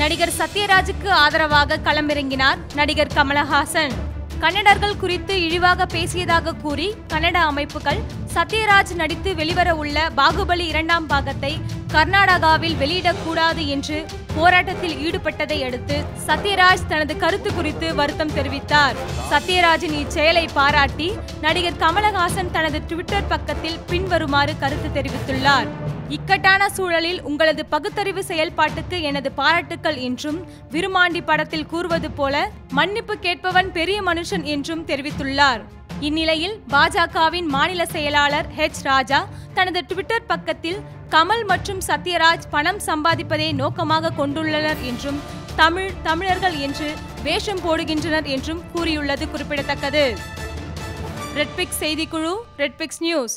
நடிகர் சத்யராஜுக்கு ஆதரவாக களமிறங்கினார் நடிகர் கமலஹாசன். கன்னடர்கள் குறித்து இழிவாக பேசியதாக கூறி கன்னட அமைப்புகள் சத்யராஜ் நடித்து வெளிவர உள்ள பாகுபலி இரண்டாம் பாகத்தை கர்நாடகாவில் வெளியிடக்கூடாது என்று போராட்டத்தில் ஈடுபட்டதை அடுத்து சத்யராஜ் தனது கருத்து குறித்து வருத்தம் தெரிவித்தார். சத்யராஜின் இச்செயலை பாராட்டி நடிகர் கமலஹாசன் தனது ட்விட்டர் பக்கத்தில் பின்வருமாறு கருத்து தெரிவித்துள்ளார். இக்கட்டான சூழலில் உங்களது பகுத்தறிவு செயல்பாட்டுக்கு எனது பாராட்டுக்கள் என்றும் விருமாண்டி படத்தில் கூறுவது போல மன்னிப்பு கேட்பவன் பெரிய மனுஷன் என்றும் தெரிவித்துள்ளார். இந்நிலையில் பாஜகவின் மாநில செயலாளர் ஹெச் ராஜா தனது ட்விட்டர் பக்கத்தில் கமல் மற்றும் சத்யராஜ் பணம் சம்பாதிப்பதை நோக்கமாக கொண்டுள்ளனர் என்றும் தமிழ் தமிழர்கள் என்று வேஷம் போடுகின்றனர் என்றும் கூறியுள்ளது குறிப்பிடத்தக்கது. ரெட்பிக்ஸ் செய்திக்குழு ரெட்பிக்ஸ் நியூஸ்